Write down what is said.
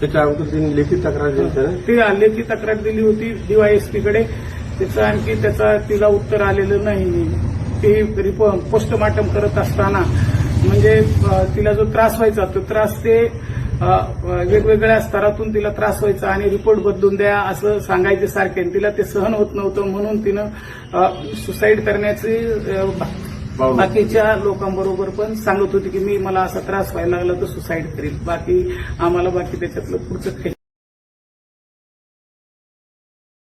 त्याच्या अगोदर त्यांनी लेखी तक्रार दिली होती ते लेखी तक्रार दिली होती डीवायएसपीकडे त्याचं आणखी त्याचा तिला उत्तर आलेलं नाही. ते रिपो पोस्टमार्टम करत असताना. म्हणजे तिला जो त्रास व्हायचा तो त्रास ते वेगवेगळ्या स्तरातून तिला त्रास व्हायचा आणि रिपोर्ट बदलून द्या असं सांगायचे सारखे. तिला ते सहन होत नव्हतं म्हणून तिनं सुसाईड करण्याची बाकीच्या लोकांबरोबर पण सांगत होते की मी मला असा त्रास व्हायला लागला तर सुसाईड करेल बाकी आम्हाला बाकी त्याच्यातलं पुढचं